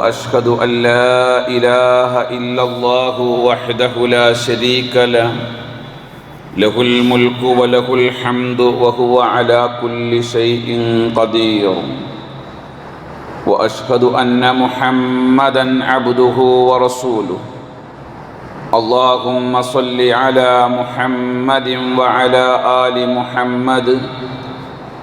واشهد ان لا اله الا الله وحده لا شريك له له الملك وله الحمد وهو على كل شيء قدير واشهد ان محمدا عبده ورسوله اللهم صل على محمد وعلى ال محمد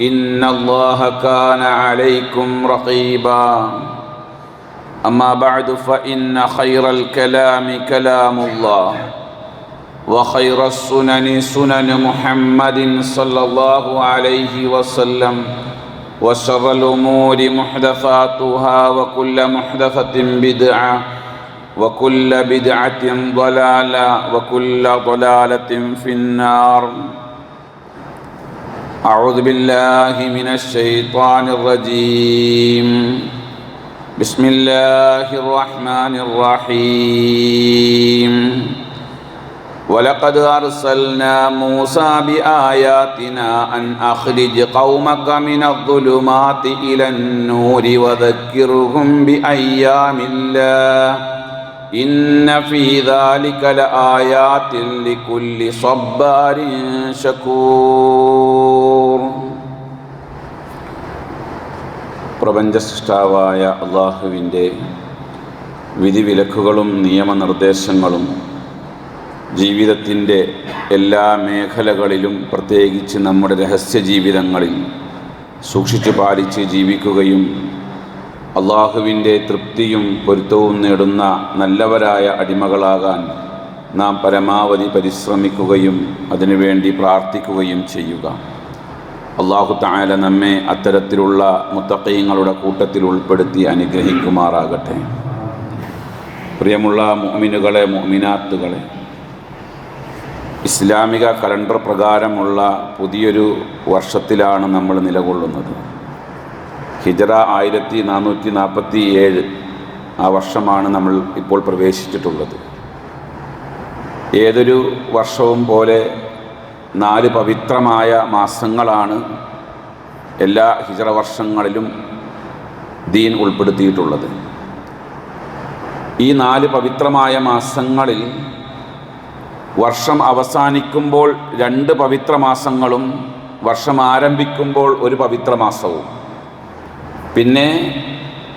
إن الله كان عليكم رقيبا. أما بعد فإن خير الكلام كلام الله وخير السنن سنن محمد صلى الله عليه وسلم وشر الأمور محدثاتها وكل محدثة بدعة وكل بدعة ضلالة وكل ضلالة في النار. أعوذ بالله من الشيطان الرجيم. بسم الله الرحمن الرحيم. ولقد أرسلنا موسى بآياتنا أن أخرج قومك من الظلمات إلى النور وذكرهم بأيام الله. إن في ذلك لآيات لكل صبار شكور പ്രപഞ്ചസൃഷ്ടാവായ അള്ളാഹുവിൻ്റെ വിധിവിലക്കുകളും നിയമനിർദ്ദേശങ്ങളും ജീവിതത്തിൻ്റെ എല്ലാ മേഖലകളിലും പ്രത്യേകിച്ച് നമ്മുടെ രഹസ്യ ജീവിതങ്ങളിൽ സൂക്ഷിച്ചു പാലിച്ച് ജീവിക്കുകയും അള്ളാഹുവിന്റെ തൃപ്തിയും പൊരുത്തവും നേടുന്ന നല്ലവരായ അടിമകളാകാൻ നാം പരമാവധി പരിശ്രമിക്കുകയും അതിനുവേണ്ടി പ്രാർത്ഥിക്കുകയും ചെയ്യുക. അള്ളാഹു താല നമ്മെ അത്തരത്തിലുള്ള മുത്തക്കയങ്ങളുടെ കൂട്ടത്തിൽ ഉൾപ്പെടുത്തി അനുഗ്രഹിക്കുമാറാകട്ടെ. പ്രിയമുള്ള മുഅ്മിനുകളെ മുഅ്മിനാത്തുകളെ ഇസ്ലാമിക കലണ്ടർ പ്രകാരമുള്ള പുതിയൊരു വർഷത്തിലാണ് നമ്മൾ നിലകൊള്ളുന്നത്. ഹിജറ ആയിരത്തി നാനൂറ്റി നാൽപ്പത്തി ഏഴ് ആ വർഷമാണ് നമ്മൾ ഇപ്പോൾ പ്രവേശിച്ചിട്ടുള്ളത്. ഏതൊരു വർഷവും പോലെ നാല് പവിത്രമായ മാസങ്ങളാണ് എല്ലാ ഹിജറ വർഷങ്ങളിലും ദീൻ ഉൾപ്പെടുത്തിയിട്ടുള്ളത്. ഈ നാല് പവിത്രമായ മാസങ്ങളിൽ വർഷം അവസാനിക്കുമ്പോൾ രണ്ട് പവിത്ര മാസങ്ങളും വർഷം ആരംഭിക്കുമ്പോൾ ഒരു പവിത്ര മാസവും. പിന്നെ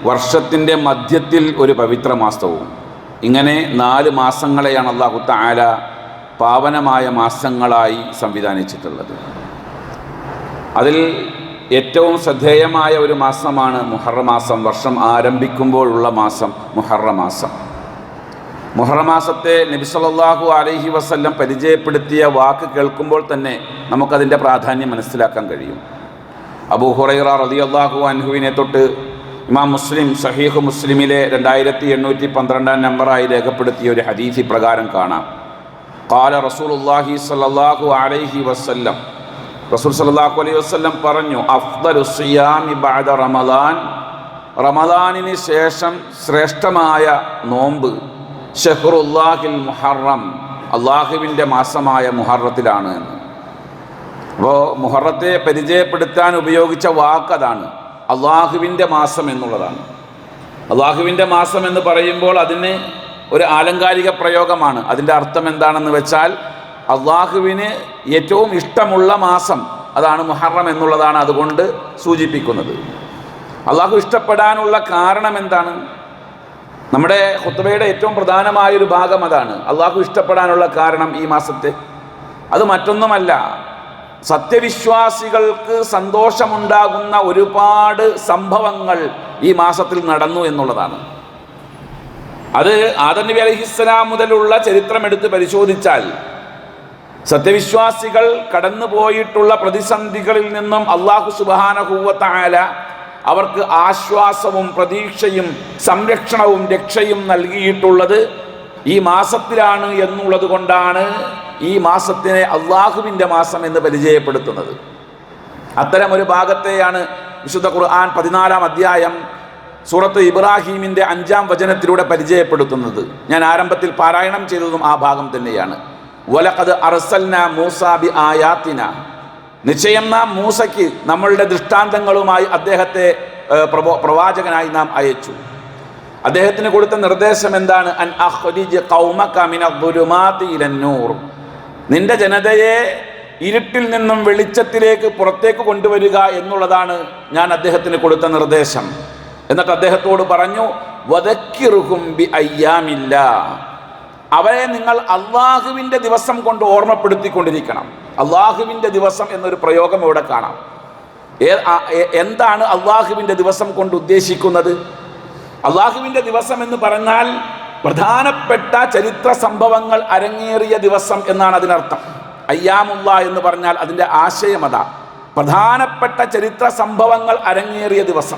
വർഷത്തിന്റെ മധ്യത്തിൽ ഒരു പവിത്ര മാസവും. ഇങ്ങനെ നാല് മാസങ്ങളെയാണ് അള്ളാഹു താല പാവനമായ മാസങ്ങളായി സംവിധാനിച്ചിട്ടുള്ളത്. അതിൽ ഏറ്റവും ശ്രദ്ധേയമായ ഒരു മാസമാണ് മുഹറമാസം വർഷം ആരംഭിക്കുമ്പോഴുള്ള മാസം മുഹറമാസം മുഹറമാസത്തെ നബിസലല്ലാഹു അലഹി വസ്ല്ലം പരിചയപ്പെടുത്തിയ വാക്ക് കേൾക്കുമ്പോൾ തന്നെ നമുക്കതിന്റെ പ്രാധാന്യം മനസ്സിലാക്കാൻ കഴിയും. അബൂ ഹുറൈറ റതി അള്ളാഹു അൻഹുവിനെ തൊട്ട് ഇമാം മുസ്ലിം സഹീഹ് മുസ്ലിമിലെ രണ്ടായിരത്തി എണ്ണൂറ്റി പന്ത്രണ്ടാം നമ്പറായി രേഖപ്പെടുത്തിയ ഒരു ഹദീസി പ്രകാരം കാണാം. കാല റസൂൽ അള്ളാഹി സല്ലാഹു അലൈഹി വസല്ലം. റസൂൽ സല്ലല്ലാഹു അലൈഹി വസല്ലം പറഞ്ഞു റമദാൻ. റമദാനിന് ശേഷം ശ്രേഷ്ഠമായ നോമ്പ് ഷെഹ്റുല്ലാഹിൽ മുഹറം അള്ളാഹുവിന്റെ മാസമായ മുഹറത്തിലാണ് എന്ന്. അപ്പോൾ മുഹറത്തെ പരിചയപ്പെടുത്താൻ ഉപയോഗിച്ച വാക്കതാണ് അള്ളാഹുവിന്റെ മാസം എന്നുള്ളതാണ്. അള്ളാഹുവിന്റെ മാസം എന്ന് പറയുമ്പോൾ അതിന് ഒരു ആലങ്കാരിക പ്രയോഗമാണ്. അതിന്റെ അർത്ഥം എന്താണെന്ന് വെച്ചാൽ അള്ളാഹുവിന് ഏറ്റവും ഇഷ്ടമുള്ള മാസം അതാണ് മുഹറം എന്നുള്ളതാണ് അതുകൊണ്ട് സൂചിപ്പിക്കുന്നത്. അള്ളാഹു ഇഷ്ടപ്പെടാനുള്ള കാരണം എന്താണ്? നമ്മുടെ ഹുത്തബയുടെ ഏറ്റവും പ്രധാനമായൊരു ഭാഗം അതാണ്. അള്ളാഹു ഇഷ്ടപ്പെടാനുള്ള കാരണം ഈ മാസത്തെ. അത് മറ്റൊന്നുമല്ല. സത്യവിശ്വാസികൾക്ക് സന്തോഷമുണ്ടാകുന്ന ഒരുപാട് സംഭവങ്ങൾ ഈ മാസത്തിൽ നടന്നു എന്നുള്ളതാണ്. അത് ആദനബി അലഹിസ്സലാം മുതലുള്ള ചരിത്രം എടുത്ത് പരിശോധിച്ചാൽ സത്യവിശ്വാസികൾ കടന്നുപോയിട്ടുള്ള പ്രതിസന്ധികളിൽ നിന്നും അള്ളാഹു സുബാനഹൂവത്തായ അവർക്ക് ആശ്വാസവും പ്രതീക്ഷയും സംരക്ഷണവും രക്ഷയും നൽകിയിട്ടുള്ളത് ഈ മാസത്തിലാണ് എന്നുള്ളത് കൊണ്ടാണ് ഈ മാസത്തിനെ അള്ളാഹുവിന്റെ മാസം എന്ന് പരിചയപ്പെടുത്തുന്നത്. അത്തരം ഒരു ഭാഗത്തെയാണ് വിശുദ്ധ ഖുർആൻ പതിനാലാം അധ്യായം സൂറത്ത് ഇബ്രാഹീമിന്റെ അഞ്ചാം വചനത്തിലൂടെ പരിചയപ്പെടുത്തുന്നത്. ഞാൻ ആരംഭത്തിൽ പാരായണം ചെയ്തതും ആ ഭാഗം തന്നെയാണ്. വലഖദ് അറസൽന മൂസാബി ആയാത്തിന. നിശ്ചയം നാം മൂസയ്ക്ക് നമ്മളുടെ ദൃഷ്ടാന്തങ്ങളുമായി അദ്ദേഹത്തെ പ്രവാചകനായി നാം അയച്ചു. അദ്ദേഹത്തിന് കൊടുത്ത നിർദ്ദേശം എന്താണ്? അൻ നിന്റെ ജനതയെ ഇരുട്ടിൽ നിന്നും വെളിച്ചത്തിലേക്ക് പുറത്തേക്ക് കൊണ്ടുവരിക എന്നുള്ളതാണ് ഞാൻ അദ്ദേഹത്തിന് കൊടുത്ത നിർദ്ദേശം. എന്നിട്ട് അദ്ദേഹത്തോട് പറഞ്ഞു ബി അയ്യാമില്ല. അവരെ നിങ്ങൾ അള്ളാഹുവിന്റെ ദിവസം കൊണ്ട് ഓർമ്മപ്പെടുത്തിക്കൊണ്ടിരിക്കണം. അള്ളാഹുവിന്റെ ദിവസം എന്നൊരു പ്രയോഗം ഇവിടെ കാണാം. എന്താണ് അള്ളാഹുവിന്റെ ദിവസം കൊണ്ട് ഉദ്ദേശിക്കുന്നത്? അള്ളാഹുവിന്റെ ദിവസം എന്ന് പറഞ്ഞാൽ പ്രധാനപ്പെട്ട ചരിത്ര സംഭവങ്ങൾ അരങ്ങേറിയ ദിവസം എന്നാണ് അതിനർത്ഥം. അയ്യാമുള്ള എന്ന് പറഞ്ഞാൽ അതിന്റെ ആശയം അതാ. പ്രധാനപ്പെട്ട ചരിത്ര സംഭവങ്ങൾ അരങ്ങേറിയ ദിവസം.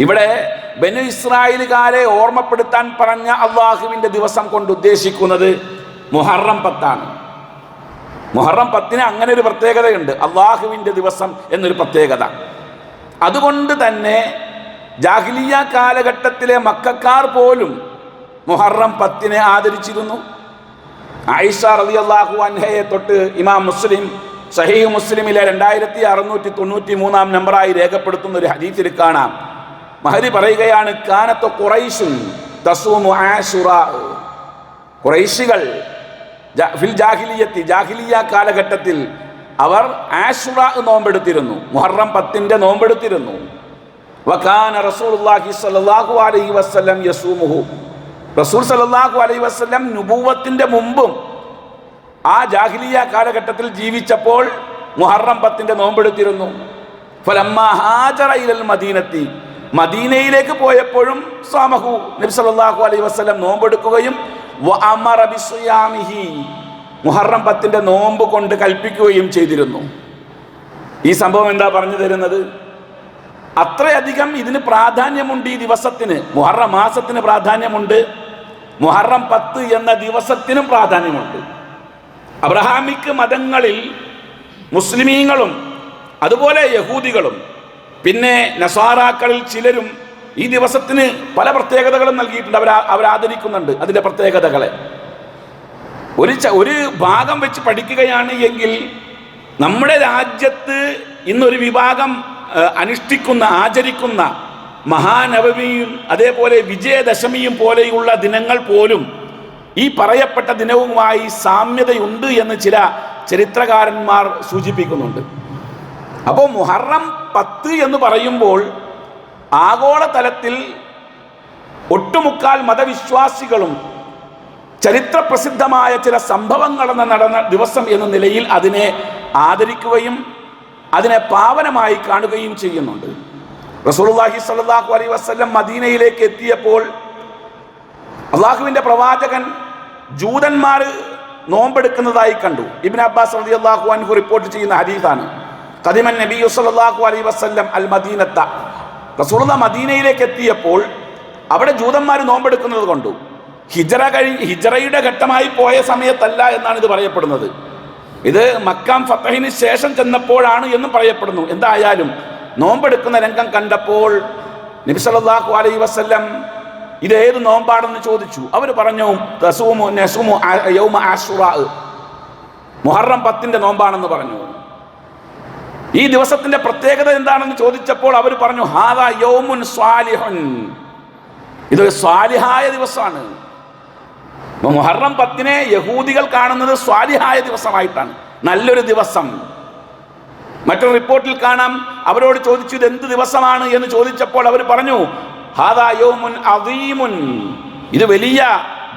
ഇവിടെ ബനു ഇസ്രായേലുകാരെ ഓർമ്മപ്പെടുത്താൻ പറഞ്ഞ അള്ളാഹുവിന്റെ ദിവസം കൊണ്ട് ഉദ്ദേശിക്കുന്നത് മുഹറം പത്താണ്. മുഹറം പത്തിന് അങ്ങനെ ഒരു പ്രത്യേകതയുണ്ട്. അള്ളാഹുവിന്റെ ദിവസം എന്നൊരു പ്രത്യേകത. അതുകൊണ്ട് തന്നെ ജാഹിലിയ കാലഘട്ടത്തിലെ മക്കാർ പോലും മുഹറം പത്തിനെ ആദരിച്ചിരുന്നു. ആയിഷ റതി അള്ളാഹു അൻഹയെ തൊട്ട് ഇമാം മുസ്ലിം സഹീഹ് മുസ്ലിമിലെ രണ്ടായിരത്തി അറുന്നൂറ്റി തൊണ്ണൂറ്റി മൂന്നാം നമ്പറായി രേഖപ്പെടുത്തുന്ന ഒരു ഹദീസിൽ കാണാം. മഹരി പറയുകയാണ് കാനത്ത് ഫിൽ ജാഹിലിയത്തി ജാഹിലിയ കാലഘട്ടത്തിൽ അവർ ആഷുറ നോമ്പെടുത്തിരുന്നു. മുഹറം പത്തിന്റെ നോമ്പെടുത്തിരുന്നു. വകാന റസൂലുള്ളാഹി സ്വല്ലല്ലാഹു അലൈഹി വസല്ലം യസൂമുഹു. റസൂൽ സല്ലല്ലാഹു അലൈഹി വസല്ലം നുബൂവത്തിന്റെ മുമ്പും ആ ജാഹിലിയ കാലഘട്ടത്തിൽ ജീവിച്ചപ്പോൾ മുഹറം പത്തിന്റെ നോമ്പെടുത്തിരുന്നു. മദീനത്തി. മദീനയിലേക്ക് പോയപ്പോഴും സാമഹു നബി സല്ലല്ലാഹു അലൈഹി വസല്ലം നോമ്പെടുക്കുകയും മുഹറം പത്തിന്റെ നോമ്പ് കൊണ്ട് കൽപ്പിക്കുകയും ചെയ്തിരുന്നു. ഈ സംഭവം എന്താ പറഞ്ഞു തരുന്നത്? അത്രയധികം ഇതിന് പ്രാധാന്യമുണ്ട് ഈ ദിവസത്തിന്. മുഹറം മാസത്തിന് പ്രാധാന്യമുണ്ട്. മുഹറം പത്ത് എന്ന ദിവസത്തിനും പ്രാധാന്യമുണ്ട്. അബ്രഹാമിക് മതങ്ങളിൽ മുസ്ലിമീങ്ങളും അതുപോലെ യഹൂദികളും പിന്നെ നസാറാക്കളിൽ ചിലരും ഈ ദിവസത്തിന് പല പ്രത്യേകതകളും നൽകിയിട്ടുണ്ട്. അവർ അവരാദരിക്കുന്നുണ്ട് അതിന്റെ പ്രത്യേകതകളെ. ഒരു ഒരു ഭാഗം വെച്ച് പഠിക്കുകയാണ് എങ്കിൽ നമ്മുടെ രാജ്യത്ത് ഇന്നൊരു വിഭാഗം അനുഷ്ഠിക്കുന്ന ആചരിക്കുന്ന മഹാനവമിയും അതേപോലെ വിജയദശമിയും പോലെയുള്ള ദിനങ്ങൾ പോലും ഈ പറയപ്പെട്ട ദിനവുമായി സാമ്യതയുണ്ട് എന്ന് ചില ചരിത്രകാരന്മാർ സൂചിപ്പിക്കുന്നുണ്ട്. അപ്പോൾ മുഹറം പത്ത് എന്ന് പറയുമ്പോൾ ആഗോളതലത്തിൽ ഒട്ടുമുക്കാൽ മതവിശ്വാസികളും ചരിത്ര പ്രസിദ്ധമായ ചില സംഭവങ്ങൾ നടന്ന ദിവസം എന്ന നിലയിൽ അതിനെ ആദരിക്കുകയും അതിനെ പാവനമായി കാണുകയും ചെയ്യുന്നുണ്ട്. റസൂലുള്ളാഹി സ്വല്ലല്ലാഹു അലൈഹി വസല്ലം മദീനയിലേക്ക് എത്തിയപ്പോൾ അള്ളാഹുവിന്റെ പ്രവാചകൻ ജൂതന്മാർ നോമ്പെടുക്കുന്നതായി കണ്ടു. ഇബിൻ അബ്ബാസ് റളിയല്ലാഹു അൻഹു റിപ്പോർട്ട് ചെയ്യുന്ന ഹദീസാണ്. കദിമൻ നബി സല്ലല്ലാഹു അലൈഹി വസല്ലം അൽ മദീനത്ത റസൂലുള്ള മദീനയിലേക്ക് എത്തിയപ്പോൾ അവിടെ ജൂതന്മാർ നോമ്പെടുക്കുന്നത് കൊണ്ടു. ഹിജറ കഴി ഹിജറയുടെ ഘട്ടമായി പോയ സമയത്തല്ല എന്നാണ് ഇത് പറയപ്പെടുന്നത്. ഇത് മക്കാം ഫത്തഹിന് ശേഷം ചെന്നപ്പോഴാണ് എന്ന് പറയപ്പെടുന്നു. എന്തായാലും നോമ്പെടുക്കുന്ന രംഗം കണ്ടപ്പോൾ നബി സല്ലല്ലാഹു അലൈഹി വസല്ലം ഇത് ഏത് നോമ്പാണെന്ന് ചോദിച്ചു. അവർ പറഞ്ഞു യൗമ മുഹറം പത്തിന്റെ നോമ്പാണെന്ന് പറഞ്ഞു. ഈ ദിവസത്തിന്റെ പ്രത്യേകത എന്താണെന്ന് ചോദിച്ചപ്പോൾ അവർ പറഞ്ഞു ഹാദ യൗമുൻ സ്വാലിഹൻ. ഇതൊരു സ്വാലിഹായ ദിവസമാണ്. മുഹറം പത്തിനെ യഹൂദികൾ കാണുന്നത് സ്വാലിഹായ ദിവസമായിട്ടാണ്. നല്ലൊരു ദിവസം. മറ്റൊരു റിപ്പോർട്ടിൽ കാണാം അവരോട് ചോദിച്ചു ഇത് എന്ത് ദിവസമാണ് എന്ന് ചോദിച്ചപ്പോൾ അവർ പറഞ്ഞു അദീമുൻ. ഇത് വലിയ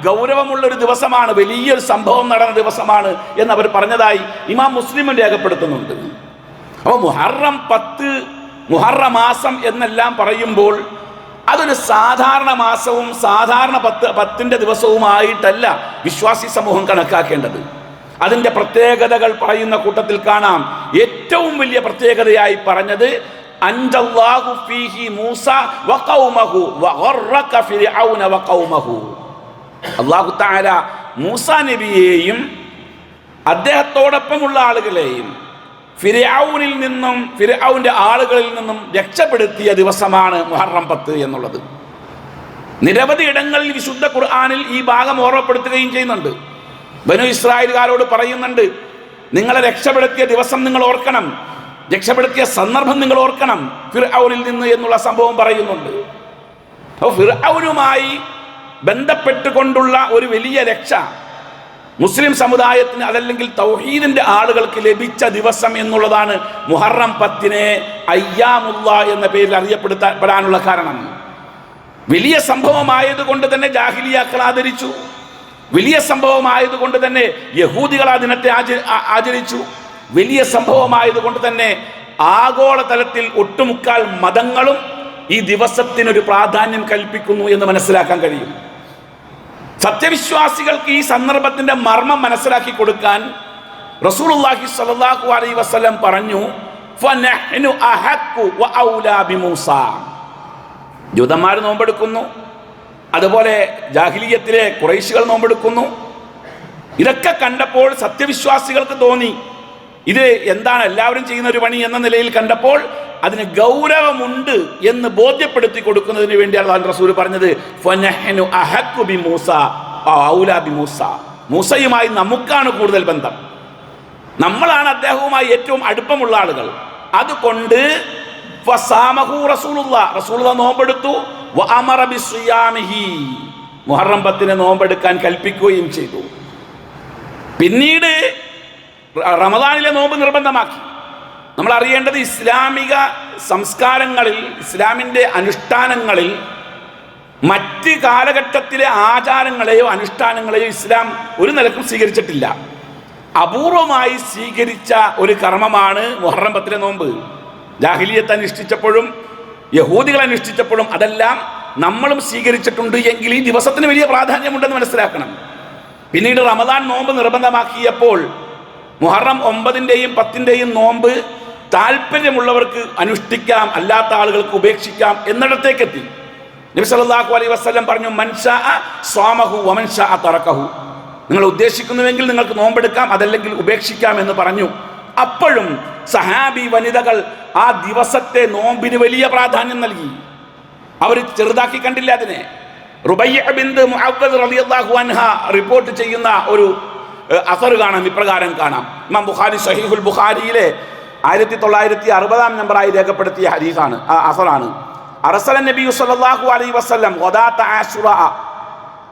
ഗൗരവമുള്ള ഒരു ദിവസമാണ് വലിയൊരു സംഭവം നടന്ന ദിവസമാണ് എന്ന് അവർ പറഞ്ഞതായി ഇമാം മുസ്ലിമും രേഖപ്പെടുത്തുന്നുണ്ട്. അപ്പോൾ മുഹറം പത്ത് മുഹറ മാസം എന്നെല്ലാം പറയുമ്പോൾ അതൊരു സാധാരണ മാസവും സാധാരണ പത്ത് പത്തിന്റെ ദിവസവുമായിട്ടല്ല വിശ്വാസി സമൂഹം കണക്കാക്കേണ്ടത്. അതിന്റെ പ്രത്യേകതകൾ പറയുന്ന കൂട്ടത്തിൽ കാണാം. ഏറ്റവും വലിയ പ്രത്യേകതയായി പറഞ്ഞത് ഫീഹി മൂസ വഖൗമഹു വഖൗമഹു അല്ലാഹു തആല മൂസ നബിയെയും അദ്ദേഹത്തോടൊപ്പമുള്ള ആളുകളെയും ഫിരൗനിൽ നിന്നും ഫിരൗന്റെ ആളുകളിൽ നിന്നും രക്ഷപ്പെടുത്തിയ ദിവസമാണ് മുഹറം പത്ത് എന്നുള്ളത്. നിരവധി ഇടങ്ങളിൽ വിശുദ്ധ ഖുർആാനിൽ ഈ ഭാഗം ഓർമ്മപ്പെടുത്തുകയും ചെയ്യുന്നുണ്ട്. ബനു ഇസ്രായേലുകാരോട് പറയുന്നുണ്ട് നിങ്ങളെ രക്ഷപ്പെടുത്തിയ ദിവസം നിങ്ങൾ ഓർക്കണം. രക്ഷപ്പെടുത്തിയ സന്ദർഭം നിങ്ങൾ ഓർക്കണം. ഫിർഔനിൽ നിന്ന് എന്നുള്ള സംഭവം പറയുന്നുണ്ട്. അപ്പോൾ ഫിർഔനുമായി ബന്ധപ്പെട്ടുകൊണ്ടുള്ള ഒരു വലിയ രക്ഷ മുസ്ലിം സമുദായത്തിന് അതല്ലെങ്കിൽ തൗഹീദിന്റെ ആളുകൾക്ക് ലഭിച്ച ദിവസം എന്നുള്ളതാണ് മുഹറം പത്തിനെ അയ്യാമുള്ള എന്ന പേരിൽ അറിയപ്പെടുത്തപ്പെടാനുള്ള കാരണം. വലിയ സംഭവമായതുകൊണ്ട് തന്നെ ജാഹിലിയാക്കൾ ആദരിച്ചു. വലിയ സംഭവമായതുകൊണ്ട് തന്നെ യഹൂദികൾ ആ ദിനത്തെ ആചരിച്ചു. വലിയ സംഭവമായതുകൊണ്ട് തന്നെ ആഗോളതലത്തിൽ ഒട്ടുമുക്കാൽ മതങ്ങളും ഈ ദിവസത്തിനൊരു പ്രാധാന്യം കൽപ്പിക്കുന്നു എന്ന് മനസ്സിലാക്കാൻ കഴിയും. സത്യവിശ്വാസികൾക്ക് ഈ സന്ദർഭത്തിന്റെ മർമ്മം മനസ്സിലാക്കി കൊടുക്കാൻ റസൂലുള്ളാഹി സ്വല്ലല്ലാഹു അലൈഹി വസല്ലം പറഞ്ഞു ജൂതന്മാർ നോമ്പെടുക്കുന്നു. അതുപോലെ ജാഹിലിയത്തിലെ കുറേശികൾ നോമ്പെടുക്കുന്നു. ഇതൊക്കെ കണ്ടപ്പോൾ സത്യവിശ്വാസികൾക്ക് തോന്നി ഇത് എന്താണ് എല്ലാവരും ചെയ്യുന്ന ഒരു പണി എന്ന നിലയിൽ കണ്ടപ്പോൾ അതിന് ഗൗരവമുണ്ട് എന്ന് ബോധ്യപ്പെടുത്തി കൊടുക്കുന്നതിന് വേണ്ടിയാണ് അള്ളാഹു റസൂൽ പറഞ്ഞത് ഔലാ ബിമൂസ മൂസയുമായി നമുക്കാണ് കൂടുതൽ ബന്ധം. നമ്മളാണ് അദ്ദേഹവുമായി ഏറ്റവും അടുപ്പമുള്ള ആളുകൾ. അതുകൊണ്ട് നോമ്പെടുത്തു. വഅമറ ബിസ്സിയാമിഹി മുഹറം പത്തിന് നോമ്പെടുക്കാൻ കൽപ്പിക്കുകയും ചെയ്തു. പിന്നീട് റമദാനിലെ നോമ്പ് നിർബന്ധമാക്കി. നമ്മൾ അറിയേണ്ടത് ഇസ്ലാമിക സംസ്കാരങ്ങളിൽ ഇസ്ലാമിന്റെ അനുഷ്ഠാനങ്ങളിൽ മറ്റ് കാലഘട്ടത്തിലെ ആചാരങ്ങളെയോ അനുഷ്ഠാനങ്ങളെയോ ഇസ്ലാം ഒരു നിലക്കും സ്വീകരിച്ചിട്ടില്ല. അപൂർവമായി സ്വീകരിച്ച ഒരു കർമ്മമാണ് മുഹറം പത്തിലെ നോമ്പ്. ജാഹിലിയത്ത് അനുഷ്ഠിച്ചപ്പോഴും യഹൂദികൾ അനുഷ്ഠിച്ചപ്പോഴും അതെല്ലാം നമ്മളും സ്വീകരിച്ചിട്ടുണ്ട് എങ്കിൽ ഈ ദിവസത്തിന് വലിയ പ്രാധാന്യമുണ്ടെന്ന് മനസ്സിലാക്കണം. പിന്നീട് റമദാൻ നോമ്പ് നിർബന്ധമാക്കിയപ്പോൾ മുഹറം ഒമ്പതിന്റെയും പത്തിന്റെയും നോമ്പ് താല്പര്യമുള്ളവർക്ക് അനുഷ്ഠിക്കാം അല്ലാത്ത ആളുകൾക്ക് ഉപേക്ഷിക്കാം എന്നിടത്തേക്ക് എത്തി നബി സല്ലല്ലാഹു അലൈഹി വസല്ലം പറഞ്ഞു മൻഷാ സ്വാമഹു തറക്കഹു. നിങ്ങൾ ഉദ്ദേശിക്കുന്നുവെങ്കിൽ നിങ്ങൾക്ക് നോമ്പെടുക്കാം അതല്ലെങ്കിൽ ഉപേക്ഷിക്കാം എന്ന് പറഞ്ഞു. അപ്പോഴും സഹാബി വനിതകൾ ആ ദിവസത്തെ നോമ്പിന് വലിയ പ്രാധാന്യം നൽകി. അവർ ചെറുതാക്കി കണ്ടില്ല അതിനെ? റളിയല്ലാഹു റിപ്പോർട്ട് ചെയ്യുന്ന ഒരു അസർ കാണാം ഇപ്രകാരം കാണാം. ഇമാം ബുഖാരി സഹീഹുൽ ബുഖാരിയിലെ ആയിരത്തി തൊള്ളായിരത്തി അറുപതാം നമ്പറായി രേഖപ്പെടുത്തിയ ഹദീസാണ് അസറാണ്. അറസല നബി സല്ലല്ലാഹു അലൈ വസ്ലം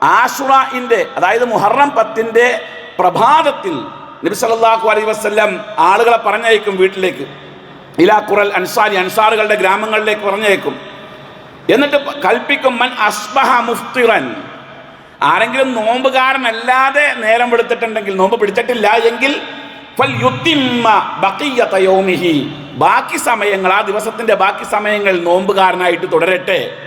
ആഷുറിന്റെ അതായത് മുഹറം പത്തിന്റെ പ്രഭാതത്തിൽ നബി സല്ലല്ലാഹു അലൈ വസല്ലം ആളുകളെ പറഞ്ഞയക്കും വീട്ടിലേക്ക്. ഇലാ ഖുറൽ അൻസാരി അൻസാറുകളുടെ ഗ്രാമങ്ങളിലേക്ക് പറഞ്ഞയക്കും. എന്നിട്ട് കൽപ്പിക്കും മൻ അസ്ബഹ മുഫ്തിറൻ. ആരെങ്കിലും നോമ്പുകാരനല്ലാതെ നേരം വെളുത്തിട്ടുണ്ടെങ്കിൽ നോമ്പ് പിടിച്ചിട്ടില്ല എങ്കിൽ ബാക്കി സമയങ്ങൾ ആ ദിവസത്തിന്റെ ബാക്കി സമയങ്ങൾ നോമ്പുകാരനായിട്ട് തുടരട്ടെ.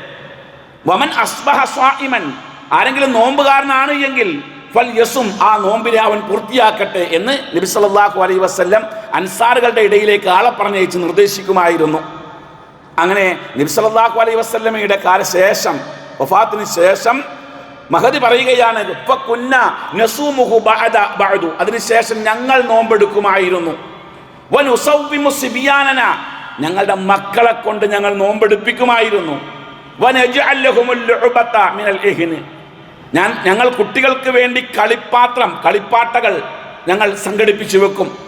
വമൻ അസ്ബഹ സ്വാഇമൻ. ആരെങ്കിലും നോമ്പുകാരനാണ് എങ്കിൽ ഫൽ യസും ആ നോമ്പിനെ അവൻ പൂർത്തിയാക്കട്ടെ എന്ന് നബി സല്ലല്ലാഹു അലൈഹി വസല്ലം അൻസാറുകളുടെ ഇടയിലേക്ക് ആളെ പറഞ്ഞയച്ച് നിർദ്ദേശിക്കുമായിരുന്നു. അങ്ങനെ നബി സല്ലല്ലാഹു അലൈഹി വസല്ലമയുടെ കാലശേഷം വഫാത്തിന് ശേഷം മഹദി പറയുകയാണ്. അതിനുശേഷം ഞങ്ങൾ നോമ്പെടുക്കുമായിരുന്നു. ഞങ്ങളുടെ മക്കളെ കൊണ്ട് ഞങ്ങൾ നോമ്പെടുപ്പിക്കുമായിരുന്നു. ഞാൻ ഞങ്ങൾ കുട്ടികൾക്ക് വേണ്ടി കളിപ്പാത്രം കളിപ്പാട്ടകൾ ഞങ്ങൾ സംഘടിപ്പിച്ചു വെക്കും.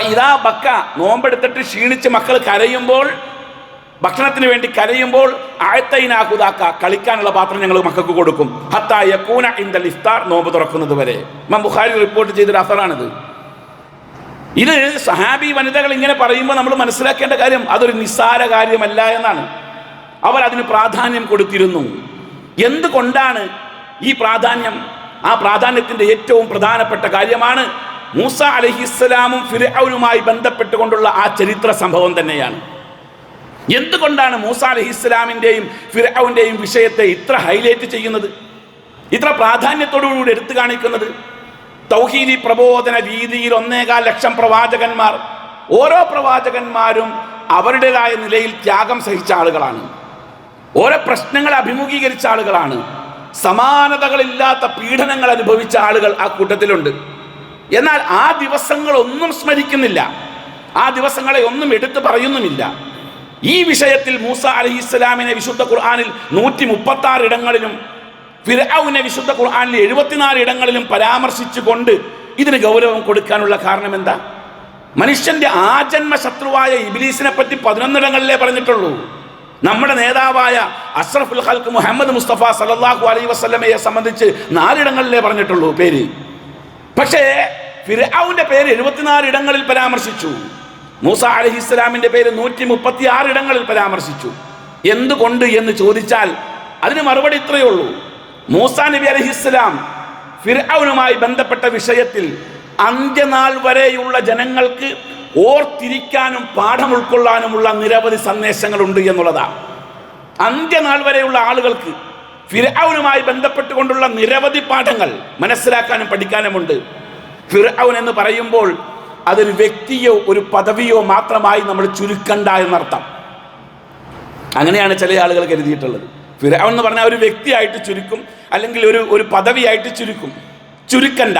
ഇതാ ബക്ക. നോമ്പെടുത്തിട്ട് ക്ഷീണിച്ച് മക്കൾ കരയുമ്പോൾ ഭക്ഷണത്തിന് വേണ്ടി കരയുമ്പോൾ ആഴത്തൈനാഹുദാക്ക കളിക്കാനുള്ള പാത്രം ഞങ്ങൾ മക്കൾക്ക് കൊടുക്കും. ഹത്താ യക്കൂന ഇന്ദൽ ഇഫ്താർ നോമ്പ് തുറക്കുന്നത് വരെ. ഇമാം ബുഖാരി റിപ്പോർട്ട് ചെയ്തൊരു അസറാണിത്. ഇത് സഹാബി വനിതകൾ ഇങ്ങനെ പറയുമ്പോൾ നമ്മൾ മനസ്സിലാക്കേണ്ട കാര്യം അതൊരു നിസ്സാര കാര്യമല്ല എന്നാണ്. അവർ അതിന് പ്രാധാന്യം കൊടുത്തിരുന്നു. എന്തുകൊണ്ടാണ് ഈ പ്രാധാന്യം? ആ പ്രാധാന്യത്തിന്റെ ഏറ്റവും പ്രധാനപ്പെട്ട കാര്യമാണ് മൂസ അലഹിസ്സലാമും ഫിറൌനുമായി ബന്ധപ്പെട്ടുകൊണ്ടുള്ള ആ ചരിത്ര സംഭവം തന്നെയാണ്. എന്തുകൊണ്ടാണ് മൂസ അലഹിസ്സലാമിന്റെയും ഫിറൌന്റെയും വിഷയത്തെ ഇത്ര ഹൈലൈറ്റ് ചെയ്യുന്നത്? ഇത്ര പ്രാധാന്യത്തോടുകൂടി എടുത്തു കാണിക്കുന്നത്? തൗഹീദി പ്രബോധന രീതിയിൽ ഒന്നേകാൽ ലക്ഷം പ്രവാചകന്മാർ ഓരോ പ്രവാചകന്മാരും അവരുടേതായ നിലയിൽ ത്യാഗം സഹിച്ച ആളുകളാണ്. ഓരോ പ്രശ്നങ്ങളെ അഭിമുഖീകരിച്ച ആളുകളാണ്. സമാനതകളില്ലാത്ത പീഡനങ്ങൾ അനുഭവിച്ച ആളുകൾ ആ കൂട്ടത്തിലുണ്ട്. എന്നാൽ ആ ദിവസങ്ങളൊന്നും സ്മരിക്കുന്നില്ല. ആ ദിവസങ്ങളെ ഒന്നും എടുത്തു പറയുന്നുമില്ല. ഈ വിഷയത്തിൽ മൂസ അലഹി ഇസ്ലാമിനെ വിശുദ്ധ ഖുർആാനിൽ നൂറ്റി മുപ്പത്തി ആറ് ഇടങ്ങളിലും ഫിർഔനെ വിശുദ്ധ ഖുർആാനിൽ എഴുപത്തിനാല് ഇടങ്ങളിലും പരാമർശിച്ചുകൊണ്ട് ഇതിന് ഗൗരവം കൊടുക്കാനുള്ള കാരണം എന്താ? മനുഷ്യന്റെ ആജന്മ ശത്രുവായ ഇബിലീസിനെ പറ്റി പതിനൊന്നിടങ്ങളിലേ പറഞ്ഞിട്ടുള്ളൂ. നമ്മുടെ നേതാവായ അഷ്റഫുൽ ഹൽക്ക് മുഹമ്മദ് മുസ്തഫ സലല്ലാഹു അലൈ വസ്ലമയെ സംബന്ധിച്ച് നാലിടങ്ങളിലേ പറഞ്ഞിട്ടുള്ളൂ പേര്. പക്ഷേ ഫിർഔന്റെ പേര് എഴുപത്തിനാല് ഇടങ്ങളിൽ പരാമർശിച്ചു. മൂസ അലഹി ഇസ്ലാമിന്റെ പേര് നൂറ്റി മുപ്പത്തി ഇടങ്ങളിൽ പരാമർശിച്ചു. എന്തുകൊണ്ട് എന്ന് ചോദിച്ചാൽ അതിന് മറുപടി ഇത്രയേ ഉള്ളൂ. മൂസ നബി അലഹിസ്ലാം ഫിർഔനുമായി ബന്ധപ്പെട്ട വിഷയത്തിൽ അന്ത്യനാൾ വരെയുള്ള ജനങ്ങൾക്ക് ഓർത്തിരിക്കാനും പാഠം ഉൾക്കൊള്ളാനുമുള്ള നിരവധി സന്ദേശങ്ങളുണ്ട് എന്നുള്ളതാണ് അന്ത്യനാൾ വരെയുള്ള ആളുകൾക്ക് ഫിർഔനുമായി ബന്ധപ്പെട്ടുകൊണ്ടുള്ള നിരവധി പാഠങ്ങൾ മനസ്സിലാക്കാനും പഠിക്കാനുമുണ്ട്. ഫിർഔൻ എന്ന് പറയുമ്പോൾ അതൊരു വ്യക്തിയോ ഒരു പദവിയോ മാത്രമായി നമ്മൾ ചുരുക്കണ്ട എന്നർത്ഥം. അങ്ങനെയാണ് ചില ആളുകൾ കരുതിയിട്ടുള്ളത്. ഫിറാവൻ എന്ന് പറഞ്ഞാൽ ഒരു വ്യക്തിയായിട്ട് ചുരുക്കും അല്ലെങ്കിൽ ഒരു ഒരു പദവിയായിട്ട് ചുരുക്കും. ചുരുക്കണ്ട.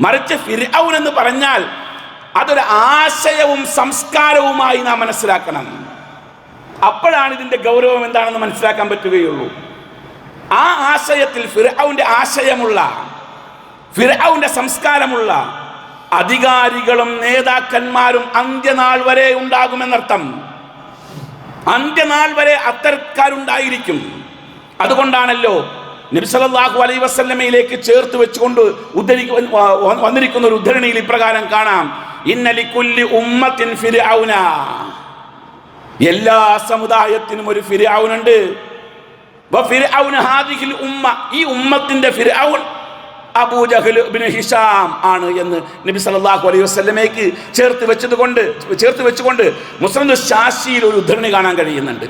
മറിച്ച് ഫിർഔൻ എന്ന് പറഞ്ഞാൽ അതൊരു ആശയവും സംസ്കാരവുമായി നാം മനസ്സിലാക്കണം. അപ്പോഴാണ് ഇതിന്റെ ഗൗരവം എന്താണെന്ന് മനസ്സിലാക്കാൻ പറ്റുകയുള്ളൂ. ആ ആശയത്തിൽ ഫിർഔന്റെ ആശയമുള്ള ഫിർഔന്റെ സംസ്കാരമുള്ള അധികാരികളും നേതാക്കന്മാരും അന്ത്യനാൾ വരെ ഉണ്ടാകുമെന്നർത്ഥം. അന്ത്യനാൾ വരെ അത്തരക്കാരുണ്ടായിരിക്കും. അതുകൊണ്ടാണല്ലോ നബിസലാഹു അലൈ വസ്ലമയിലേക്ക് ചേർത്ത് വെച്ചുകൊണ്ട് ഉദ്ധരി വന്നിരിക്കുന്ന ഒരു ഉദ്ധരണിയിൽ ഇപ്രകാരം കാണാം. ഇന്നലിക്കുല്ലി ഉമ്മത്തിൻ ഫിരൗന എല്ലാ സമുദായത്തിനും ഒരു ഫിരൗനുണ്ട് ഉമ്മ. ഈ ഉമ്മത്തിന്റെ ഫിർഔൻ അബൂജഹൽ ഹിഷാം ആണ് എന്ന് നബി സല്ലല്ലാഹു അലൈഹി വസ്ലമേക്ക് ചേർത്ത് വെച്ചത് കൊണ്ട് ചേർത്ത് വെച്ചുകൊണ്ട് മുസ്ലിം ശാശിയിൽ ഒരു ഉദ്ധരണി കാണാൻ കഴിയുന്നുണ്ട്.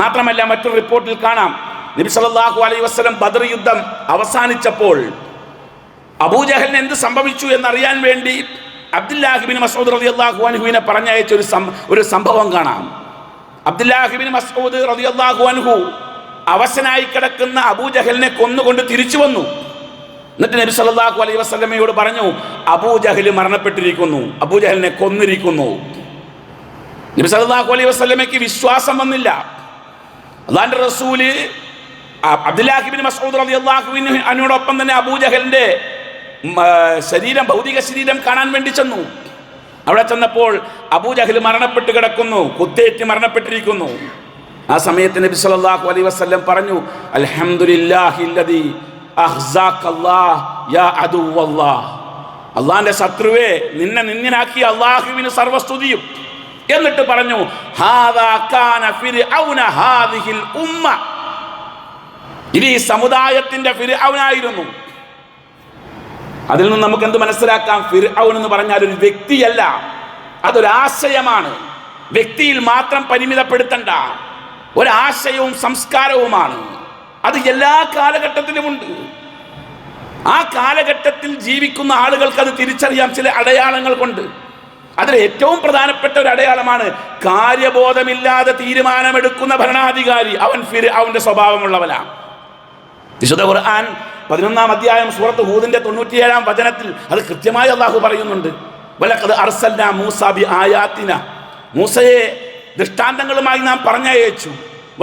മാത്രമല്ല മറ്റൊരു റിപ്പോർട്ടിൽ കാണാം. നബി സല്ലല്ലാഹു അലൈഹി വസ്ലം ബദർ യുദ്ധം അവസാനിച്ചപ്പോൾ അബൂജഹലിന് എന്ത് സംഭവിച്ചു എന്നറിയാൻ വേണ്ടി അബ്ദുല്ലാഹിബിൻ മസൂദ് റളിയല്ലാഹു അൻഹുവിനെ പറഞ്ഞയച്ച ഒരു ഒരു സംഭവം കാണാം. അബ്ദുല്ലാഹിബിൻ മസൂദ് റളിയല്ലാഹു അൻഹു അവശനായി കിടക്കുന്ന അബൂജഹലിനെ കൊന്നുകൊണ്ട് തിരിച്ചു വന്നു. എന്നിട്ട് നബി സല്ലല്ലാഹു അലൈഹി വസല്ലമയോട് പറഞ്ഞു അബൂജഹൽ മരണപ്പെട്ടിരിക്കുന്നു അബൂജഹലിനെ കൊന്നിരിക്കുന്നു. നബി സല്ലല്ലാഹു അലൈഹി വസല്ലമയ്ക്ക് വിശ്വാസം വന്നില്ല. അള്ളാന്റെ റസൂൽ അബ്ദുല്ലാഹിബിൻ മസൂദ് റളിയല്ലാഹുവിന് അതിനോടൊപ്പം തന്നെ അബൂജഹലിന്റെ ശരീരം ഭൗതിക ശരീരം കാണാൻ വേണ്ടി ചെന്നു. അവിടെ ചെന്നപ്പോൾ അബൂജഹൽ മരണപ്പെട്ട് കിടക്കുന്നു കുത്തേറ്റ് മരണപ്പെട്ടിരിക്കുന്നു. ആ സമയത്ത് നബി സല്ലല്ലാഹു അലൈഹി വസല്ലം പറഞ്ഞു അൽഹംദുലില്ലാഹി അൽഹംദുലില്ലാഹില്ലദീ അള്ളാന്റെ ശത്രുവെ നിന്നെ നിന്നിനാക്കി അള്ളാഹുവിന് സർവസ്തുതിയും. എന്നിട്ട് പറഞ്ഞു ഇത് ഈ സമുദായത്തിന്റെ ഫിർഔനായിരുന്നു. അതിൽ നിന്ന് നമുക്ക് എന്ത് മനസ്സിലാക്കാം? ഫിർഔൻ എന്ന് പറഞ്ഞാൽ ഒരു വ്യക്തിയല്ല. അതൊരാശയമാണ്. വ്യക്തിയിൽ മാത്രം പരിമിതപ്പെടുത്തണ്ട. ഒരാശയവും സംസ്കാരവുമാണ്. അത് എല്ലാ കാലഘട്ടത്തിലുമുണ്ട് ആ കാലഘട്ടത്തിൽ ജീവിക്കുന്ന ആളുകൾക്ക് അത് തിരിച്ചറിയാം ചില അടയാളങ്ങൾ കൊണ്ട്. അതിൽ ഏറ്റവും പ്രധാനപ്പെട്ട ഒരു അടയാളമാണ് കാര്യബോധമില്ലാതെ തീരുമാനമെടുക്കുന്ന ഭരണാധികാരി. അവൻ ഫിർ അവന്റെ സ്വഭാവമുള്ളവനാണ് വിശുദ്ധ ഖുർആൻ പതിനൊന്നാം അധ്യായം സൂറത്ത് ഹൂദിന്റെ തൊണ്ണൂറ്റിയേഴാം വചനത്തിൽ അത് കൃത്യമായി അള്ളാഹു പറയുന്നുണ്ട്. വലക്കത് അർസല്ല മൂസാബി ആയാത്തിന. മൂസയെ ദൃഷ്ടാന്തങ്ങളുമായി നാം പറഞ്ഞയച്ചു.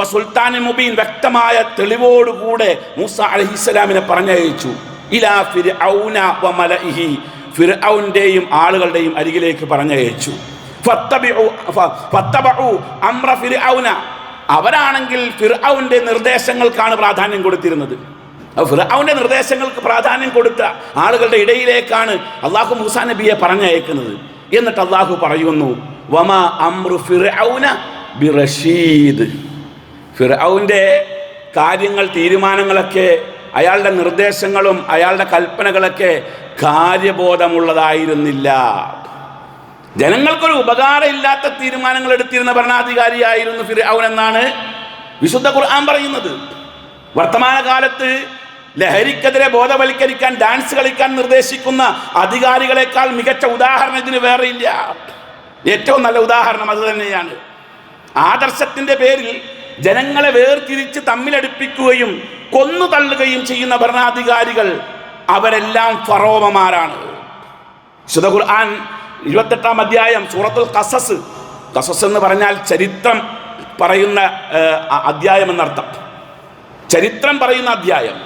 സുൽത്താൻ മുബീൻ വ്യക്തമായ തെളിവോടുകൂടെ മൂസ അലഹിസ്സലാമിനെ പറഞ്ഞയച്ചു. ഇലാ ഫിർഔന വ മലഇഹി. ഫിർഔന്റെയും ആളുകളുടെയും അരികിലേക്ക് പറഞ്ഞയച്ചു. ഫത്തബിഉ- ഫിർ അവരാണെങ്കിൽ ഫിർഔന്റെ നിർദ്ദേശങ്ങൾക്കാണ് പ്രാധാന്യം കൊടുത്തിരുന്നത്. ഫിർഔന്റെ നിർദ്ദേശങ്ങൾക്ക് പ്രാധാന്യം കൊടുത്ത ആളുകളുടെ ഇടയിലേക്കാണ് അള്ളാഹു മൂസ നബിയെ പറഞ്ഞയക്കുന്നത്. എന്നിട്ട് അള്ളാഹു പറയുന്നു വമാ അമ്രു ഫിർഔന ബിറഷീദ്. ഫിർഔന്റെ കാര്യങ്ങൾ തീരുമാനങ്ങളൊക്കെ അയാളുടെ നിർദ്ദേശങ്ങളും അയാളുടെ കൽപ്പനകളൊക്കെ കാര്യബോധമുള്ളതായിരുന്നില്ല. ജനങ്ങൾക്കൊരു ഉപകാരമില്ലാത്ത തീരുമാനങ്ങൾ എടുത്തിരുന്ന ഭരണാധികാരിയായിരുന്നു ഫിർഔൻ എന്നാണ് വിശുദ്ധ ഖുർആൻ പറയുന്നത്. വർത്തമാനകാലത്ത് ലഹരിക്കെതിരെ ബോധവൽക്കരിക്കാൻ ഡാൻസ് കളിക്കാൻ നിർദ്ദേശിക്കുന്ന അധികാരികളെക്കാൾ മികച്ച ഉദാഹരണം ഇതിന് വേറെയില്ല ഏറ്റവും നല്ല ഉദാഹരണം അത് തന്നെയാണ്. ആദർശത്തിന്റെ പേരിൽ ജനങ്ങളെ വേർതിരിച്ച് തമ്മിലടുപ്പിക്കുകയും കൊന്നു തള്ളുകയും ചെയ്യുന്ന ഭരണാധികാരികൾ അവരെല്ലാം ഫറോമമാരാണ് വിശുദ്ധ ഖുർആൻ ഇരുപത്തെട്ടാം അധ്യായം സൂറത്തുൽ കസസ് കസസ് എന്ന് പറഞ്ഞാൽ ചരിത്രം പറയുന്ന അധ്യായം എന്നർത്ഥം. ചരിത്രം പറയുന്ന അധ്യായം.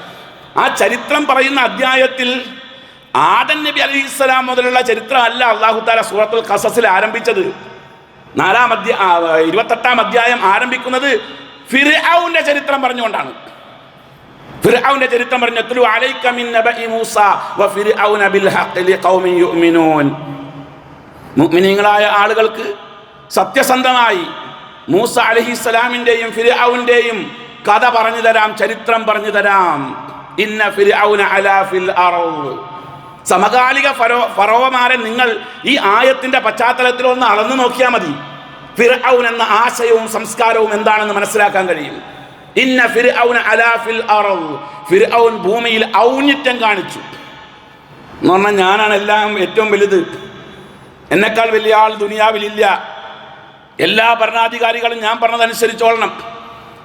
ആ ചരിത്രം പറയുന്ന അധ്യായത്തിൽ ആദൻ നബി അലൈഹി സ്വലാം മുതലുള്ള ചരിത്രം അല്ല അള്ളാഹു താല സൂറത്തുൽ കസസിൽ ആരംഭിച്ചത്. നാലാം അധ്യായ ആ, ഇരുപത്തെട്ടാം അധ്യായം ആരംഭിക്കുന്നത് ഫിർഔന്റെ ചരിത്രം പറഞ്ഞുകൊണ്ടാണ്. ഫിർഔന്റെ ചരിത്രം പറഞ്ഞു തുലു അലൈക മിൻ നബഇ മൂസ വ ഫിർഔന ബിൽ ഹഖ് ലി ഖൗമി യുഅ്മിനൂൻ. മുഅ്മിനീങ്ങളായ ആളുകൾക്ക് സത്യസന്ധമായി മൂസ അലഹിസ്സലാമിന്റെയും ഫിർഔന്റെയും കഥ പറഞ്ഞു തരാം ചരിത്രം പറഞ്ഞു തരാം. ഇന്ന ഫിർഔന അലാ ഫിൽ അർൾ സമകാലിക ഫറോ ഫറോവമാരെ നിങ്ങൾ ഈ ആയത്തിന്റെ പശ്ചാത്തലത്തിൽ ഒന്ന് അളന്നു നോക്കിയാൽ മതി. ഫിർഔൻ എന്ന ആശയവും സംസ്കാരവും എന്താണെന്ന് മനസ്സിലാക്കാൻ കഴിയും. ഇന്ന ഫിർഔൻ അലാഫിൽ ഫിർ ഫിർഔൻ ഭൂമിയിൽ ഔന്നിത്യം കാണിച്ചു. എന്ന് പറഞ്ഞാൽ ഞാനാണ് എല്ലാം ഏറ്റവും വലുത്. എന്നെക്കാൾ വലിയ ആൾ ദുനിയാവിലില്ല. എല്ലാ ഭരണാധികാരികളും ഞാൻ പറഞ്ഞതനുസരിച്ചോളണം.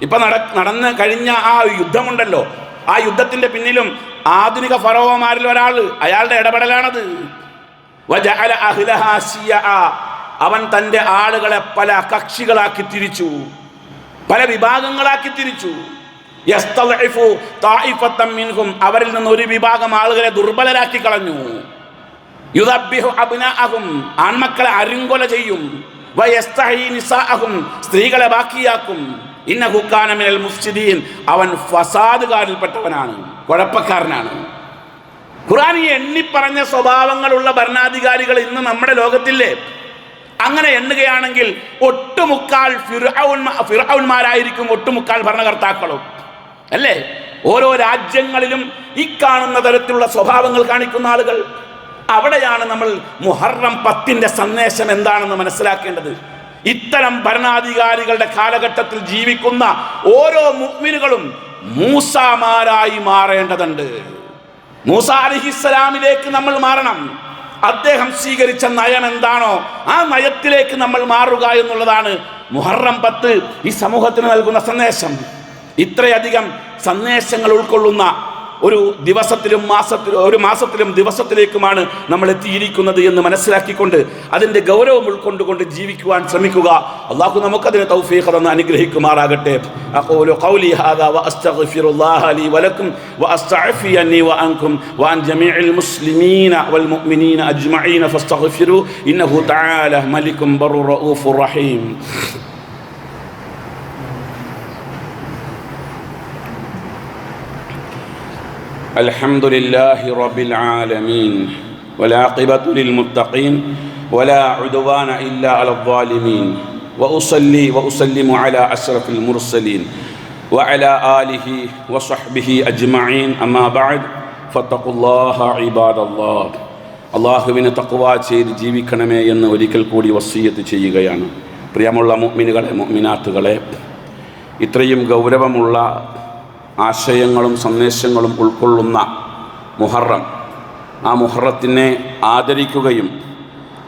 ഇപ്പൊ നട നടന്ന് കഴിഞ്ഞ ആ യുദ്ധമുണ്ടല്ലോ. ആ യുദ്ധത്തിന്റെ പിന്നിലും ആധുനിക ഫറോവമാരിൽ ഒരാൾ അയാളുടെ ഇടപെടലാണത്. അവൻ തന്റെ ആളുകളെ പല കക്ഷികളാക്കി തിരിച്ചു. പല വിഭാഗങ്ങളാക്കി തിരിച്ചു. അവരിൽ നിന്ന് ഒരു വിഭാഗം ആളുകളെ ദുർബലരാക്കി കളഞ്ഞു. ആൺമക്കളെ അരുങ്കൊല ചെയ്യും. സ്ത്രീകളെ ബാക്കിയാക്കും. ഇന്നഹു കാന മിനൽ മുഫ്സിദീൻ. അവൻ ഫസാദുകാരിൽപ്പെട്ടവനാണ് കുഴപ്പക്കാരനാണ്. ഖുർആൻ ഈ എണ്ണിപ്പറഞ്ഞ സ്വഭാവങ്ങളുള്ള ഭരണാധികാരികൾ ഇന്ന് നമ്മുടെ ലോകത്തില്ലേ? അങ്ങനെ എണ്ണുകയാണെങ്കിൽ ഒട്ടുമുക്കാൽ ഫിർഔൻമാരായിരിക്കും ഒട്ടുമുക്കാൽ ഭരണകർത്താക്കളും. അല്ലേ? ഓരോ രാജ്യങ്ങളിലും ഈ കാണുന്ന തരത്തിലുള്ള സ്വഭാവങ്ങൾ കാണിക്കുന്ന ആളുകൾ. അവിടെയാണ് നമ്മൾ മുഹറം പത്തിന്റെ സന്ദേശം എന്താണെന്ന് മനസ്സിലാക്കേണ്ടത്. ഇത്തരം ഭരണാധികാരികളുടെ കാലഘട്ടത്തിൽ ജീവിക്കുന്ന ഓരോ മുഅ്മിനുകളും മൂസാമാരായി മാറേണ്ടതുണ്ട്. മൂസ അലിഹിസ്സലാമിലേക്ക് നമ്മൾ മാറണം. അദ്ദേഹം സ്വീകരിച്ച നയം എന്താണോ ആ നയത്തിലേക്ക് നമ്മൾ മാറുക എന്നുള്ളതാണ് മുഹറം പത്ത് ഈ സമൂഹത്തിന് നൽകുന്ന സന്ദേശം. ഇത്രയധികം സന്ദേശങ്ങൾ ഉൾക്കൊള്ളുന്ന ഒരു ദിവസത്തിലും മാസത്തിലും ഒരു മാസത്തിലും ദിവസത്തിലേക്കുമാണ് നമ്മൾ എത്തിയിരിക്കുന്നത് എന്ന് മനസ്സിലാക്കിക്കൊണ്ട് അതിൻ്റെ ഗൗരവം ഉൾക്കൊണ്ടുകൊണ്ട് ജീവിക്കുവാൻ ശ്രമിക്കുക അള്ളാഹു നമുക്കതിന് തൗഫീഖ് തന്ന് അനുഗ്രഹിക്കുമാറാകട്ടെ أقول قولي هذا وأستغفر الله لي ولكم وأستعفي عني وعنكم وعن جميع المسلمين والمؤمنين أجمعين فاستغفروا إنه تعالى ملك بر رؤوف رحيم الحمد لله رب العالمين والعاقبة للمتقين ولا عدوان إلا على الظالمين وأصلي وأسلم على أشرف المرسلين وعلى آله وصحبه أجمعين أما بعد فاتقوا الله عباد الله അള്ളാഹുവിന് തക്കുവ ചെയ്ത് ജീവിക്കണമേ എന്ന് ഒരിക്കൽ കൂടി വസീയത്ത് ചെയ്യുകയാണ് പ്രിയമുള്ള മുഅ്മിനുകളെ മുഅ്മിനാത്തുകളെ ഇത്രയും ഗൗരവമുള്ള ആശയങ്ങളും സന്ദേശങ്ങളും ഉൾക്കൊള്ളുന്ന മുഹറം. ആ മുഹറത്തിനെ ആദരിക്കുകയും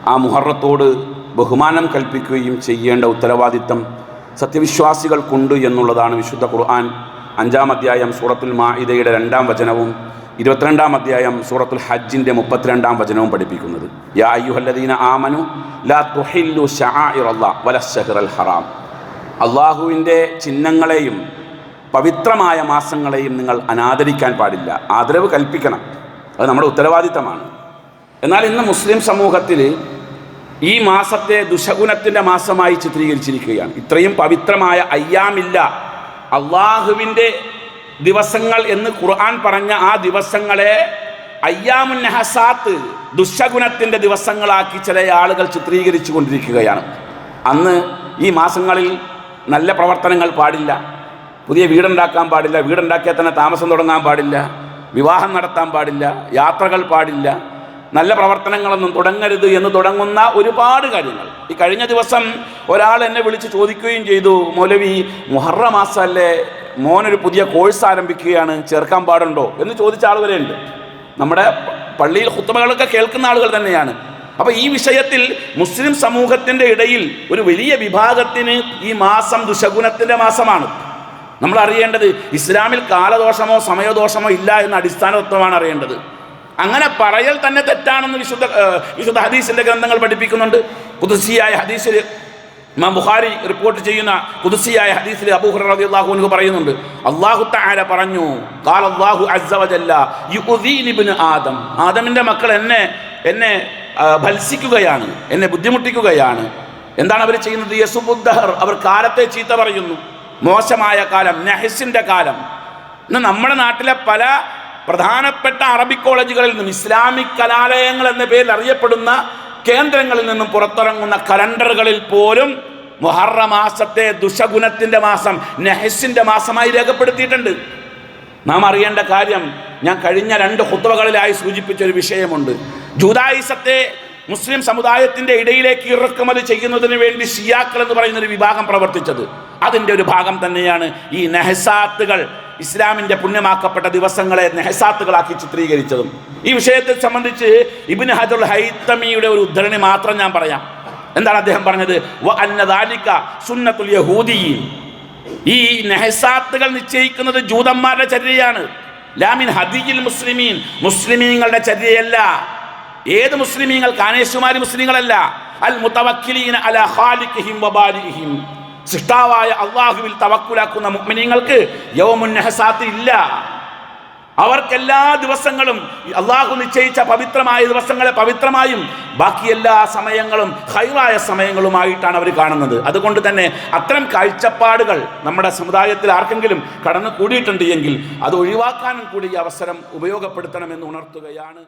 ആ മുഹറത്തോട് ബഹുമാനം കൽപ്പിക്കുകയും ചെയ്യേണ്ട ഉത്തരവാദിത്തം സത്യവിശ്വാസികൾക്കുണ്ട് എന്നുള്ളതാണ് വിശുദ്ധ ഖുർആൻ. അഞ്ചാം അധ്യായം സൂറത്തുൽ മാഇദയുടെ രണ്ടാം വചനവും ഇരുപത്തിരണ്ടാം അധ്യായം സൂറത്തുൽ ഹജ്ജിന്റെ മുപ്പത്തിരണ്ടാം വചനവും പഠിപ്പിക്കുന്നത്. യാ അയ്യുഹല്ലദീന ആമനു ലാ തുഹില്ലു ഹറാം. അള്ളാഹുവിന്റെ ചിഹ്നങ്ങളെയും പവിത്രമായ മാസങ്ങളെയും നിങ്ങൾ അനാദരിക്കാൻ പാടില്ല. ആദരവ് കൽപ്പിക്കണം. അത് നമ്മുടെ ഉത്തരവാദിത്തമാണ്. എന്നാൽ ഇന്ന് മുസ്ലിം സമൂഹത്തിൽ ഈ മാസത്തെ ദുശകുനത്തിന്റെ മാസമായി ചിത്രീകരിച്ചിരിക്കുകയാണ്. ഇത്രയും പവിത്രമായ അയ്യാമില്ല. അള്ളാഹുവിന്റെ ദിവസങ്ങൾ എന്ന് ഖുർആൻ പറഞ്ഞ ആ ദിവസങ്ങളെ അയ്യാമുൻ നെഹസാത്ത് ദുശകുനത്തിന്റെ ദിവസങ്ങളാക്കി ചില ആളുകൾ ചിത്രീകരിച്ചു കൊണ്ടിരിക്കുകയാണ് അന്ന് ഈ മാസങ്ങളിൽ നല്ല പ്രവർത്തനങ്ങൾ പാടില്ല. പുതിയ വീടുണ്ടാക്കാൻ പാടില്ല. വീടുണ്ടാക്കിയാൽ തന്നെ താമസം തുടങ്ങാൻ പാടില്ല. വിവാഹം നടത്താൻ പാടില്ല. യാത്രകൾ പാടില്ല. നല്ല പ്രവർത്തനങ്ങളൊന്നും തുടങ്ങരുത് എന്ന് തുടങ്ങുന്ന ഒരുപാട് കാര്യങ്ങൾ. ഈ കഴിഞ്ഞ ദിവസം ഒരാൾ എന്നെ വിളിച്ച് ചോദിക്കുകയും ചെയ്തു. മൗലവി മുഹറ മാസമല്ലേ മോനൊരു പുതിയ കോഴ്സ് ആരംഭിക്കുകയാണ്. ചേർക്കാൻ പാടുണ്ടോ? എന്ന് ചോദിച്ച ആൾ ഉണ്ട്. നമ്മുടെ പള്ളിയിൽ കുത്തുമകളൊക്കെ കേൾക്കുന്ന ആളുകൾ തന്നെയാണ്. അപ്പോൾ ഈ വിഷയത്തിൽ മുസ്ലിം സമൂഹത്തിന്റെ ഇടയിൽ ഒരു വലിയ വിഭാഗത്തിന് ഈ മാസം ദുശഗുണത്തിന്റെ മാസമാണ്. നമ്മൾ അറിയേണ്ടത് ഇസ്ലാമിൽ കാലദോഷമോ സമയദോഷമോ ഇല്ല എന്ന അടിസ്ഥാന തത്വമാണ് അറിയേണ്ടത്. അങ്ങനെ പറയൽ തന്നെ തെറ്റാണെന്ന് വിശുദ്ധ വിശുദ്ധ ഹദീസിന്റെ ഗ്രന്ഥങ്ങൾ പഠിപ്പിക്കുന്നുണ്ട്. കുതിസിയായ ഹദീസിൽ ഇമാം ബുഖാരി റിപ്പോർട്ട് ചെയ്യുന്ന കുതിസിയായ ഹദീസിൽ അബൂഹുർ അള്ളാഹു എനിക്ക് പറയുന്നുണ്ട്. അള്ളാഹു താര പറഞ്ഞു ഇബ്നു ആദം. ആദമിന്റെ മക്കൾ എന്നെ എന്നെ ഭത്സിക്കുകയാണ് എന്നെ ബുദ്ധിമുട്ടിക്കുകയാണ്. എന്താണ് അവർ ചെയ്യുന്നത്? യസുബുദ്ദഹർ അവർ കാലത്തെ ചീത്ത പറയുന്നു. മോശമായ കാലം നെഹസിന്റെ കാലം. ഇന്ന് നമ്മുടെ നാട്ടിലെ പല പ്രധാനപ്പെട്ട അറബി കോളേജുകളിൽ നിന്നും ഇസ്ലാമിക് കലാലയങ്ങൾ എന്ന പേരിൽ അറിയപ്പെടുന്ന കേന്ദ്രങ്ങളിൽ നിന്നും പുറത്തിറങ്ങുന്ന കലണ്ടറുകളിൽ പോലും മുഹറ മാസത്തെ ദുഷഗുണത്തിന്റെ മാസം നെഹസിന്റെ മാസമായി രേഖപ്പെടുത്തിയിട്ടുണ്ട്. നാം അറിയേണ്ട കാര്യം ഞാൻ കഴിഞ്ഞ രണ്ട് ഹുത്തവകളിലായി സൂചിപ്പിച്ച ഒരു വിഷയമുണ്ട്. ജൂതായിസത്തെ മുസ്ലിം സമുദായത്തിന്റെ ഇടയിലേക്ക് ഇറക്കുമതി ചെയ്യുന്നതിന് വേണ്ടി ഷിയാക്കൾ എന്ന് പറയുന്ന ഒരു വിഭാഗം പ്രവർത്തിച്ചത്. അതിന്റെ ഒരു ഭാഗം തന്നെയാണ് ഈ നെഹസാത്തുകൾ. ഇസ്ലാമിന്റെ പുണ്യമാക്കപ്പെട്ട ദിവസങ്ങളെ നെഹസാത്തുകളാക്കി ചിത്രീകരിച്ചതും. ഈ വിഷയത്തെ സംബന്ധിച്ച് ഇബിൻ ഹജുൽ ഹൈത്തമിയുടെ ഒരു ഉദ്ധരണി മാത്രം ഞാൻ പറയാം. എന്താണ് അദ്ദേഹം പറഞ്ഞത്? വ അന്ന ദാലിക സുന്നത്തുൽ യഹൂദിയീൻ. ഈ നെഹസാത്തുകൾ നിശ്ചയിക്കുന്നത് ജൂതന്മാരുടെ ചര്യയാണ്. ലാമിൻ ഹദീൽ മുസ്ലിമീൻ. മുസ്ലിമീങ്ങളുടെ ചര്യയല്ല. ഏത് മുസ്ലിമീങ്ങൾ കാനേശുമാരി മുസ്ലിങ്ങളല്ല. അൽ മുത്തവക്കിലീന അല സൃഷ്ടാവായ അള്ളാഹുവിൽ തവക്കുലാക്കുന്ന മുഗ്മിനീങ്ങൾക്ക് യൗമുൻ നെഹസാത്ത് ഇല്ല. അവർക്കെല്ലാ ദിവസങ്ങളും അള്ളാഹു നിശ്ചയിച്ച പവിത്രമായ ദിവസങ്ങളെ പവിത്രമായും ബാക്കി എല്ലാ സമയങ്ങളും ഹൈറായ സമയങ്ങളുമായിട്ടാണ് അവർ കാണുന്നത്. അതുകൊണ്ട് തന്നെ അത്തരം കാഴ്ചപ്പാടുകൾ നമ്മുടെ സമുദായത്തിൽ ആർക്കെങ്കിലും കടന്നു കൂടിയിട്ടുണ്ട് എങ്കിൽ അത് ഒഴിവാക്കാനും കൂടി അവസരം ഉപയോഗപ്പെടുത്തണമെന്ന് ഉണർത്തുകയാണ്.